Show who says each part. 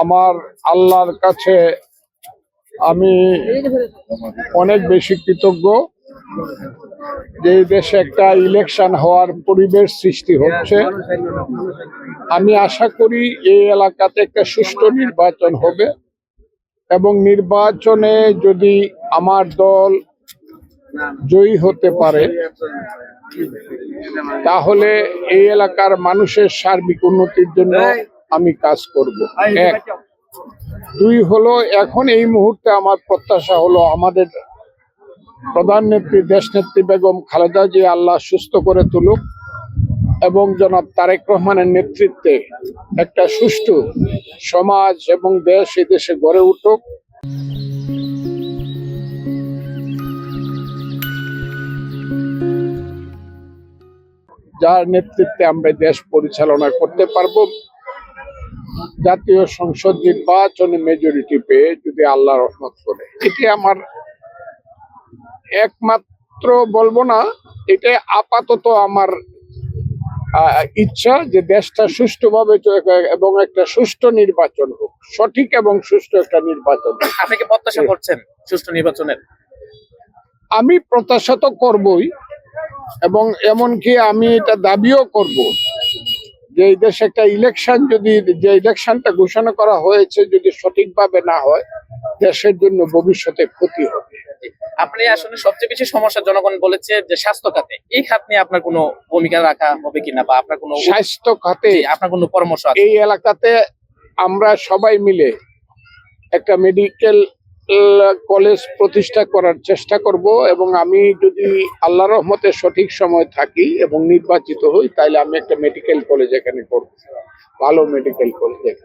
Speaker 1: আমার আল্লাহর কাছে আমি অনেক বেশি কৃতজ্ঞ যে দেশে একটা ইলেকশন হওয়ার পরিবেশ সৃষ্টি হচ্ছে। আমি আশা করি এই এলাকাতে একটা সুষ্ঠু নির্বাচন হবে এবং নির্বাচনে যদি আমার দল জয়ী হতে পারে, তাহলে এই এলাকার মানুষের সার্বিক উন্নতির জন্য আমি কাজ করব। এক। দুই হলো এখন এই মুহূর্তে আমার প্রত্যাশা হলো আমাদের প্রধান নেত্রী দেশ নেত্রী বেগম খালেদা জি আল্লাহ সুস্থ করে তুলুক এবং জনাব তারেক রহমানের নেতৃত্বে একটা সুষ্ঠু সমাজ এবং দেশ এই দেশে গড়ে উঠুক। যার নেতৃত্বে আমরা দেশ পরিচালনা করতে পারব। জাতীয় সংসদ নির্বাচনে মেজরিটি পেয়ে যদি আল্লাহ রহমত করে। এটি আমার একমাত্র বলব না এটা আপাতত আমার ইচ্ছা যে দেশটা সুষ্ঠুভাবে এবং একটা সুষ্ঠু নির্বাচন হোক সঠিক এবং সুষ্ঠু একটা নির্বাচন।
Speaker 2: আপনি কি প্রত্যাশা করছেন সুষ্ঠু নির্বাচনের?
Speaker 1: আমি প্রত্যাশা তো করবই এবং এমনকি আমি এটা দাবিও করব। যে এই দেশে একটা ইলেকশন যদি যে ইলেকশনটা ঘোষণা করা হয়েছে যদি সঠিকভাবে না হয় দেশের জন্য ভবিষ্যতে ক্ষতি হবে।
Speaker 2: আপনি আসলে সবচেয়ে বেশি সমস্যা জনগণ বলেছে যে স্বাস্থ্য খাতে। এই খাত নিয়ে আপনার কোনো ভূমিকা রাখা হবে কিনা বা আপনার কোনো
Speaker 1: স্বাস্থ্য খাতে
Speaker 2: আপনার কোনো পরামর্শ
Speaker 1: এই এলাকাতে আমরা সবাই মিলে একটা মেডিকেল কলেজ প্রতিষ্ঠা করার চেষ্টা করব এবং আমি যদি আল্লাহ রহমতে সঠিক সময় থাকি এবং নির্বাচিত হই, তাহলে আমি একটা মেডিকেল কলেজ এখানে করব। ভালো মেডিকেল কলেজ